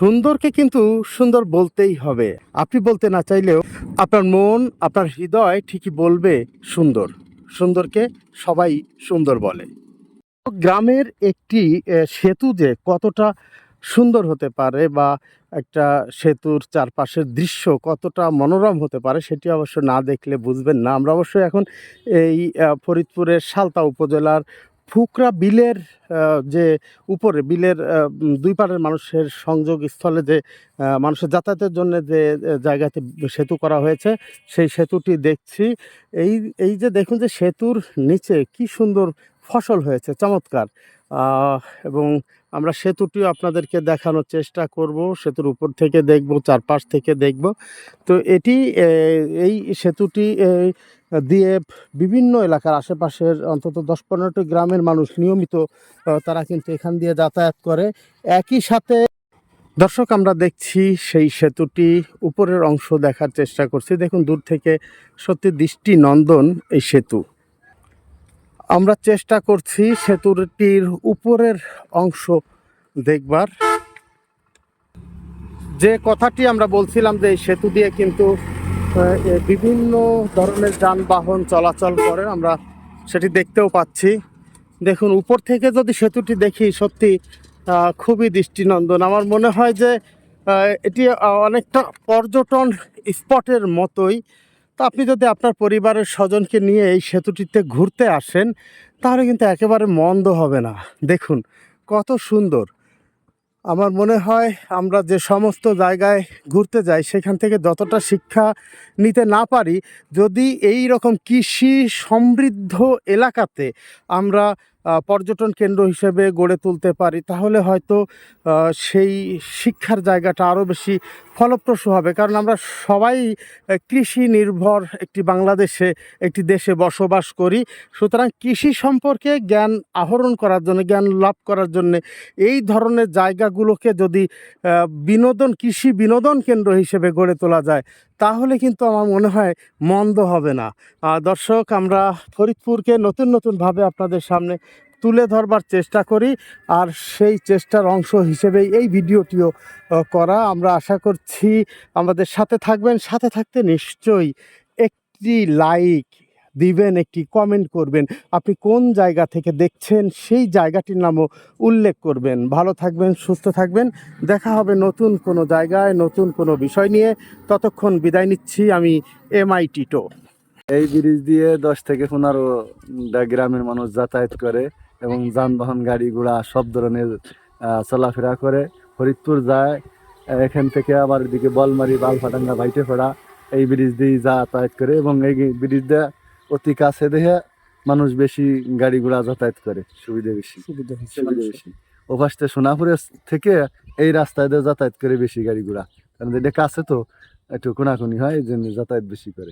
সুন্দরকে কিন্তু সুন্দর বলতেই হবে। আপনি বলতে না চাইলেও আপনার মন, আপনার হৃদয় ঠিকই বলবে সুন্দর। সুন্দরকে সবাই সুন্দর বলে। গ্রামের একটি সেতু যে কতটা সুন্দর হতে পারে বা একটা সেতুর চারপাশের দৃশ্য কতটা মনোরম হতে পারে সেটি অবশ্য না দেখলে বুঝবেন না। আমরা অবশ্যই এখন এই ফরিদপুরের সালতা উপজেলার ফুকরা বিলের যে উপরে, বিলের দুই পাড়ের মানুষের সংযোগ স্থলে যে মানুষের যাতায়াতের জন্য যে জায়গাতে সেতু করা হয়েছে, সেই সেতুটি দেখছি। এই এই যে দেখুন যে সেতুর নিচে কি সুন্দর ফসল হয়েছে, চমৎকার। এবং আমরা সেতুটিও আপনাদেরকে দেখানোর চেষ্টা করব। সেতুর উপর থেকে দেখব, চারপাশ থেকে দেখব। তো এটি এই সেতুটি দিয়ে বিভিন্ন এলাকার আশেপাশের অন্তত দশ পনেরোটি গ্রামের মানুষ নিয়মিত তারা কিন্তু এখান দিয়ে যাতায়াত করে। একই সাথে দর্শক, আমরা দেখছি সেই সেতুটি উপরের অংশ দেখার চেষ্টা করছি। দেখুন, দূর থেকে সত্যি দৃষ্টি নন্দন এই সেতু। আমরা চেষ্টা করছি সেতুটির উপরের অংশ দেখবার। যে কথাটি আমরা বলছিলাম যে সেতু দিয়ে কিন্তু বিভিন্ন ধরনের যানবাহন চলাচল করে, আমরা সেটি দেখতেও পাচ্ছি। দেখুন, উপর থেকে যদি সেতুটি দেখি, সত্যি খুবই দৃষ্টিনন্দন। আমার মনে হয় যে এটি অনেকটা পর্যটন স্পটের মতোই। তো আপনি যদি আপনার পরিবারের স্বজনকে নিয়ে এই সেতুটিতে ঘুরতে আসেন, তাহলে কিন্তু একেবারে মন্দ হবে না। দেখুন, কত সুন্দর। আমার মনে হয় আমরা যে সমস্ত জায়গায় ঘুরতে যাই, সেখান থেকে যতটা শিক্ষা নিতে না পারি, যদি এই রকম কৃষি সমৃদ্ধ এলাকাতে আমরা পর্যটন কেন্দ্র হিসেবে গড়ে তুলতে পারি, তাহলে হয়তো সেই শিক্ষার জায়গাটা আরও বেশি ফলপ্রসূ হবে। কারণ আমরা সবাই কৃষি নির্ভর একটি বাংলাদেশে, একটি দেশে বসবাস করি। সুতরাং কৃষি সম্পর্কে জ্ঞান আহরণ করার জন্য, জ্ঞান লাভ করার জন্য এই ধরনের জায়গাগুলোকে যদি বিনোদন, কৃষি বিনোদন কেন্দ্র হিসেবে গড়ে তোলা যায়, তাহলে কিন্তু আমার মনে হয় মন্দ হবে না। দর্শক, আমরা ফরিদপুরকে নতুন নতুনভাবে আপনাদের সামনে তুলে ধরবার চেষ্টা করি আর সেই চেষ্টার অংশ হিসেবেই এই ভিডিওটিও করা। আমরা আশা করছি আমাদের সাথে থাকবেন। সাথে থাকতে নিশ্চয়ই একটি লাইক দিবেন, একটি কমেন্ট করবেন। আপনি কোন জায়গা থেকে দেখছেন সেই জায়গাটির নামও উল্লেখ করবেন। ভালো থাকবেন, সুস্থ থাকবেন। দেখা হবে নতুন কোনো জায়গায়, নতুন কোনো বিষয় নিয়ে। ততক্ষণ বিদায় নিচ্ছি আমি এম আই টিটো। এই ব্রিজ দিয়ে দশ থেকে পনেরো গ্রামের মানুষ যাতায়াত করে। এবং যানবাহন গাড়ি ঘোড়া সব ধরনের চলাফেরা করে। ফরিদপুর যায় এখান থেকে আবার এদিকে বলমারি বালফাটাঙ্গা ভাইটেফাড়া এই ব্রিজ দিয়ে যাতায়াত করে এবং এই ব্রিজ দিয়ে অতি কাছে দেখে মানুষ বেশি গাড়ি ঘোড়া যাতায়াত করে। সুবিধা বেশি। সুবিধা বেশি। ওপাশ সোনাপুরের থেকে এই রাস্তায় দিয়ে যাতায়াত করে বেশি গাড়ি ঘোড়া। কারণ এটা কাছে তো একটু কোনাকুনি হয় এই জন্য যাতায়াত বেশি করে।